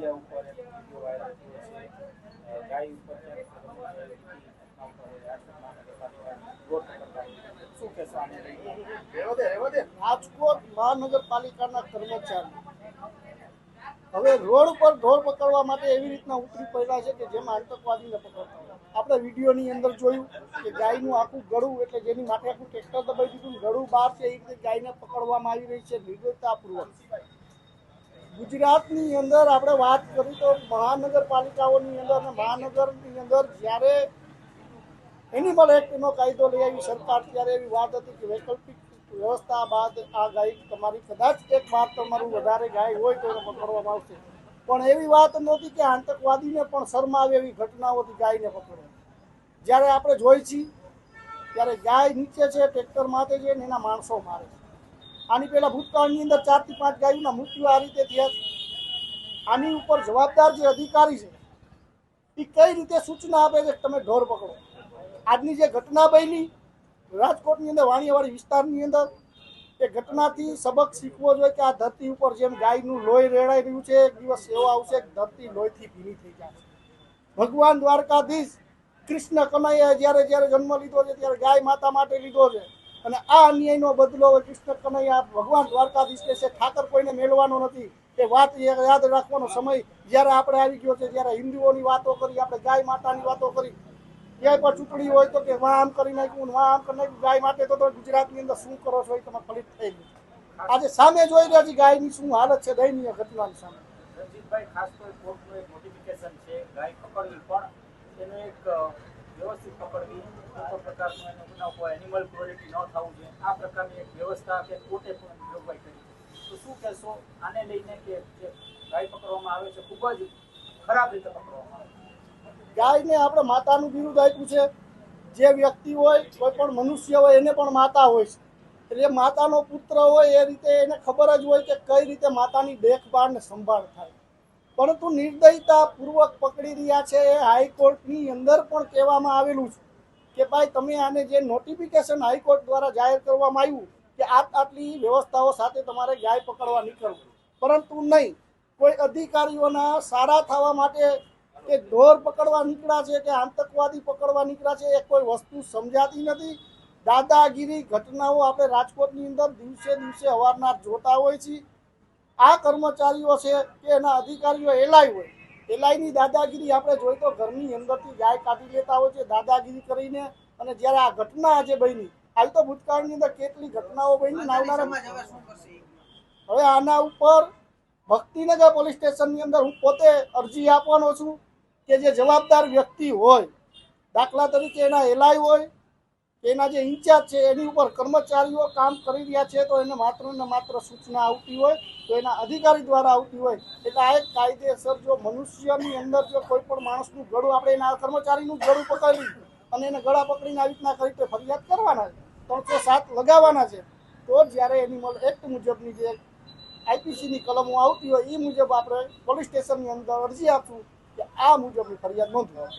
Media ઉપર video viral થયો છે. ગાય ઉપર રાજકોટ મહાનગરપાલિકાની કર્મચારી. હવે રોડ પર ઢોર પકડવા માટે એવી રીતના ઉતરી પડ્યા છે કે જેમાં આતંકવાદીને પકડતા. આપણે વિડીયોની અંદર જોયું કે ગાયનું આખું ગળું એટલે જેની માટે આખું ટ્રેક્ટર દબાઈ દીધું ને ગળું બહાર છે, એ રીતે ગાયને પકડવામાં આવી રહી છે, નિર્દયતાપૂર્વક. ગુજરાતની અંદર આપણે વાત કરી તો મહાનગરપાલિકાઓની અંદર અને મહાનગરની અંદર જ્યારે એનિમલ એક્ટનો કાયદો લઈ આવી સરકાર, ત્યારે એવી વાત હતી કે વૈકલ્પિક વ્યવસ્થા બાદ આ ગાય તમારી કદાચ એક વાર તમારું વધારે ગાય હોય તો એને પકડવામાં આવશે. પણ એવી વાત નહોતી કે આતંકવાદીને પણ શરમાવે એવી ઘટનાઓથી ગાયને પકડે જ્યારે આપણે જોઈ છીએ, ત્યારે ગાય નીચે છે ટ્રેક્ટર માથે છે ને એના માણસો મારે છે. આની પહેલાં ભૂતકાળની અંદર ચારથી પાંચ ગાયોના મૃત્યુ આ રીતે થયા છે. આની ઉપર જવાબદાર જે અધિકારી છે એ કઈ રીતે સૂચના આપે છે તમે ઢોર પકડો? આજની જે ઘટના બની, રાજકોટની અંદર વાણિયાવાડી વિસ્તારની અંદર, એ ઘટનાથી સબક શીખવો જોઈએ કે આ ધરતી ઉપર જેમ ગાયનું લોહી રેડાઈ રહ્યું છે, એક દિવસ એવો આવશે કે ધરતી લોહીથી ભીની થઈ જશે. ભગવાન દ્વારકાધીશ કૃષ્ણ કનૈયાએ જ્યારે જ્યારે જન્મ લીધો છે, ત્યારે ગાય માતા માટે લીધો છે. અને આ અન્યાયનો બદલો હવે કૃષ્ણ કનૈયા ભગવાન દ્વારકાધીશ છે ઠાકર કોઈને મેળવાનો નથી. એ વાત યાદ રાખવાનો સમય જ્યારે આપણે આવી ગયો છે, જ્યારે હિન્દુઓની વાતો કરી, આપણે ગાય માતાની વાતો કરી, ક્યાંય પણ ચૂંટણી હોય તો કે વાં આમ કરી નાખ્યું વાં આમ કરી નાખ્યું, ગાય માટે તો તમે ગુજરાતની અંદર શું કરો છો એ તમે ફલિત થઈ ગયું આજે સામે જોઈ રહ્યા છે ગાયની શું હાલત છે, દયનીય ઘટનાની સામે. રજીતભાઈ ખાસ તો કોર્ટનું એક નોટિફિકેશન છે, ગાય પકડવી, પણ એનું એક વ્યવસ્થિત પકડવી, કોઈ પ્રકારનો એનો ગુનાહ હોય એનિમલ ક્રોલિટી ન થવું જોઈએ. આ પ્રકારની એક વ્યવસ્થા કે કોર્ટે પણ જોગવાઈ કરી તો શું કહેશો? આને લઈને કે જે ગાય પકડવામાં આવે છે, ખૂબ જ ખરાબ રીતે પકડવામાં આવે છે. ગાયને આપણે માતાનું બિરુદ આપ્યું છે. જે વ્યક્તિ હોય, કોઈ પણ મનુષ્ય હોય, એને પણ માતા હોય છે. એટલે માતાનો પુત્ર હોય, એ રીતે એને ખબર જ હોય કે કઈ રીતે માતાની દેખભાળ ને સંભાળ થાય. પરંતુ નિર્દયતા પૂર્વક પકડી રહ્યા છે એ હાઈકોર્ટની અંદર પણ કહેવામાં આવેલું છે કે ભાઈ તમે આને જે નોટિફિકેશન હાઈકોર્ટ દ્વારા જાહેર કરવામાં આવ્યું કે આ આટલી વ્યવસ્થાઓ સાથે તમારે ગાય પકડવા નીકળવું. પરંતુ નહીં, કોઈ અધિકારીઓના સારા થવા માટે કે ઢોર પકડવા નીકળ્યા છે કે આતંકવાદી પકડવા નીકળ્યા છે એ કોઈ વસ્તુ સમજાતી નથી. દાદાગીરી ઘટનાઓ આપણે રાજકોટની અંદર દિવસે દિવસે અવારનવાર જોતા હોય છીએ. આ કર્મચારીઓ છે કે એના અધિકારીઓ એલાય હોય એલાયની દાદાગીરી આપણે જોઈ તો ઘરની અંદરથી ગાય કાઢી લેતા હોય છે દાદાગીરી કરીને અને જ્યારે આ ઘટના આજે બની હાલ તો ભૂતકાળની અંદર કેટલી ઘટનાઓ બની આવનારા હવે આના ઉપર ભક્તિનગર પોલીસ સ્ટેશનની અંદર હું પોતે અરજી આપવાનો છું કે જે જવાબદાર વ્યક્તિ હોય દાખલા તરીકે એના એલાય હોય એના જે ઇન્ચાર્જ છે, એની ઉપર કર્મચારીઓ કામ કરી રહ્યા છે, તો એને માત્ર ને માત્ર સૂચના આવતી હોય, તો એના અધિકારી દ્વારા આવતી હોય. એટલે આ એક કાયદેસર જો મનુષ્યની અંદર જો કોઈ પણ માણસનું ગળું, આપણે એના કર્મચારીનું ગળું પકડી અને એને ગળા પકડીને આવી રીતના કરી ફરિયાદ કરવાના છે, ત્રણસો સાત લગાવવાના છે, તો જ્યારે એનિમલ એક્ટ મુજબની જે આઈપીસીની કલમો આવતી હોય એ મુજબ આપણે પોલીસ સ્ટેશનની અંદર અરજી આપશું કે આ મુજબની ફરિયાદ નોંધવા.